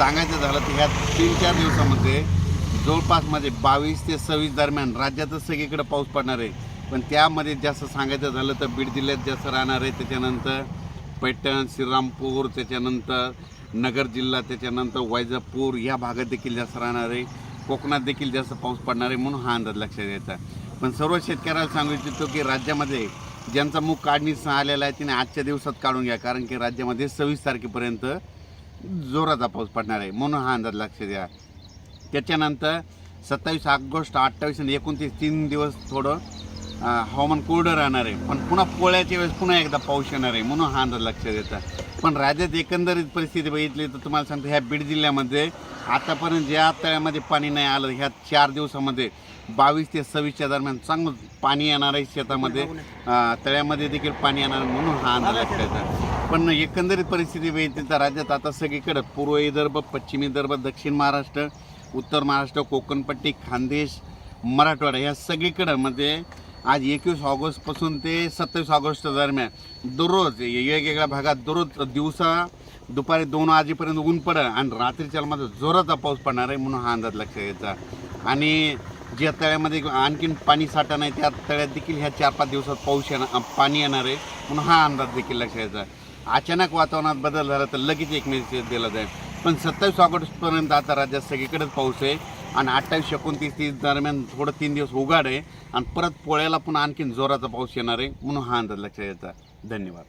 सांगायचं झालं तर ह्या तीन चार दिवसामध्ये जवळपास म्हणजे बावीस ते सव्वीस दरम्यान राज्यातच सगळीकडे पाऊस पडणार आहे. पण त्यामध्ये जास्त सांगायचं झालं तर बीड जिल्ह्यात जास्त राहणार आहे. त्याच्यानंतर पैठण श्रीरामपूर त्याच्यानंतर नगर जिल्हा त्याच्यानंतर वैजापूर या भागात देखील जास्त राहणार आहे. कोकणात देखील जास्त पाऊस पडणार आहे म्हणून हा अंदाज लक्षात घ्यायचा पण सर्व शेतकऱ्याला सांगू इच्छितो की राज्यामध्ये ज्यांचा मूग काढणीस आलेला आहे तिने आजच्या दिवसात काढून घ्या. कारण की राज्यामध्ये सव्वीस तारखेपर्यंत जोराचा पाऊस पडणार आहे म्हणून हा अंदाज लक्ष द्या. त्याच्यानंतर सत्तावीस ऑगस्ट अठ्ठावीस आणि एकोणतीस तीन दिवस थोडं हवामान कोरडं राहणार आहे. पण पुन्हा पोळ्याच्या वेळेस पुन्हा एकदा पाऊस येणार आहे म्हणून हा अंदाज लक्षात येतं. पण राज्यात एकंदरीत परिस्थिती बघितली तर तुम्हाला सांगतो ह्या बीड जिल्ह्यामध्ये आतापर्यंत ज्या तळ्यामध्ये पाणी नाही आलं ह्या चार दिवसामध्ये बावीस ते सव्वीसच्या दरम्यान चांगलं पाणी येणार आहे शेतामध्ये. तळ्यामध्ये देखील पाणी येणार आहे म्हणून हा अंदाज लक्षात येतात पण एकंदरीत परिस्थिती बघितली तर राज्यात आता सगळीकडे पूर्व विदर्भ पश्चिम विदर्भ दक्षिण महाराष्ट्र उत्तर महाराष्ट्र कोकणपट्टी खानदेश मराठवाडा ह्या सगळीकडं म्हणजे आज एकवीस ऑगस्टपासून ते सत्तावीस ऑगस्ट दरम्यान दररोज वेगवेगळ्या भागात दररोज दिवसा दुपारी दोन वाजेपर्यंत ऊन पडं आणि रात्रीच्या मध्ये जोराचा पाऊस पडणार आहे म्हणून हा अंदाज लक्षात घ्यायचा आणि ज्या तळ्यामध्ये आणखीन पाणी साठा नाही त्या तळ्यात देखील ह्या चार पाच दिवसात पाऊस येणार पाणी येणार आहे म्हणून हा अंदाज देखील लक्षात घ्यायचा अचानक वातावरणात बदल झाला तर लगेच एक मेसेज दिला जाईल. पण सत्तावीस ऑगस्टपर्यंत आता राज्यात सगळीकडेच पाऊस आहे. आणि अठ्ठावीस एकोणतीस तीस दरम्यान थोडं तीन दिवस उघाड आहे. आणि परत पोळ्याला पण आणखीन जोराचा पाऊस येणार आहे म्हणून हा अंदाज लक्षात यायचा धन्यवाद.